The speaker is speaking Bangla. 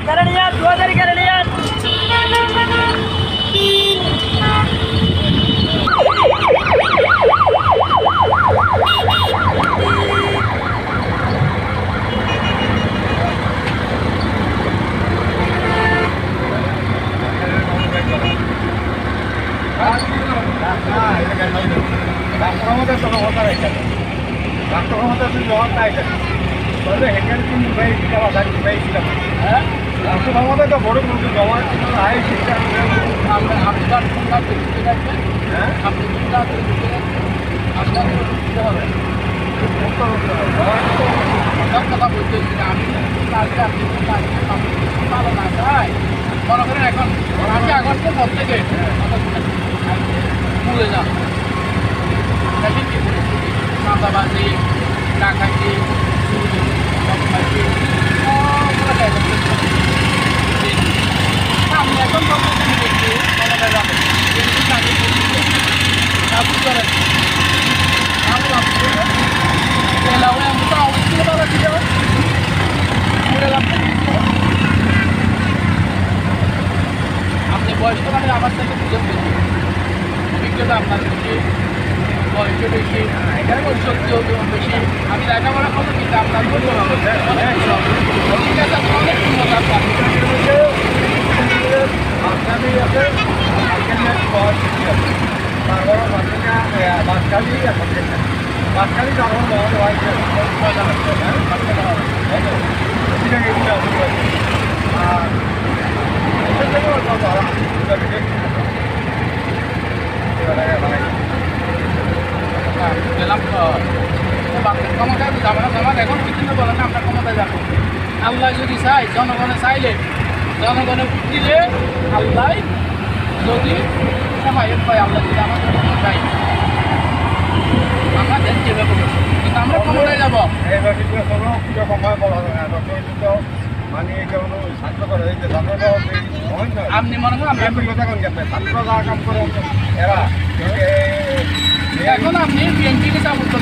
কেরানিয়ান দু হাজার কেরানিয়ান রাষ্ট্র ক্ষমতা তো ক্ষমতা রাখছে রাষ্ট্র ক্ষমতা তুই জবাব নাই তবে হেঁটে তুমি ভাই শিখাবা তার ভাই শিখাবা হ্যাঁ রাষ্ট্র ক্ষমতা তো বড় কিন্তু জমা আয় শিক্ষা আমরা আপনার সঙ্গে বুঝতে পারবেন হ্যাঁ আমি মনে করেন এখন আজকে আগস্ট পর থেকে ভুলে যান চাঁদাবাজি ডাকাতি আপনি বয়স্ক মানে আমার থেকে বুঝেন বেশি। অভিজ্ঞতা আপনার বেশি বয়সও বেশি। এখানে শক্তিও বেশি। আমি লেখাপড়া করব কিন্তু আপনার বলব উন্নত ক্ষমতায় যাবে না। যাবেন এখন কিন্তু বলেন না আমরা ক্ষমতায় যাব আল্লাহ যদি চাই জনগণে চাইলে, জনগণে দিলে আল্লাহ যদি সবাইয়ের পায়, আল্লাহ যদি আমাদের চাই আমরা দেশ যেভাবে করব। কিন্তু আমরা ক্ষমতায় এইবার কিন্তু কোনো কিছু সময় বলা যায় না ডক্টর কিন্তু মানে কেউ ছাত্র করে এই যে হয় না আপনি মনে করেন আমি কথা কোন গেছে ছাত্র যা কাম করে এরা এখন আপনি বিএনপিকে সাপোর্ট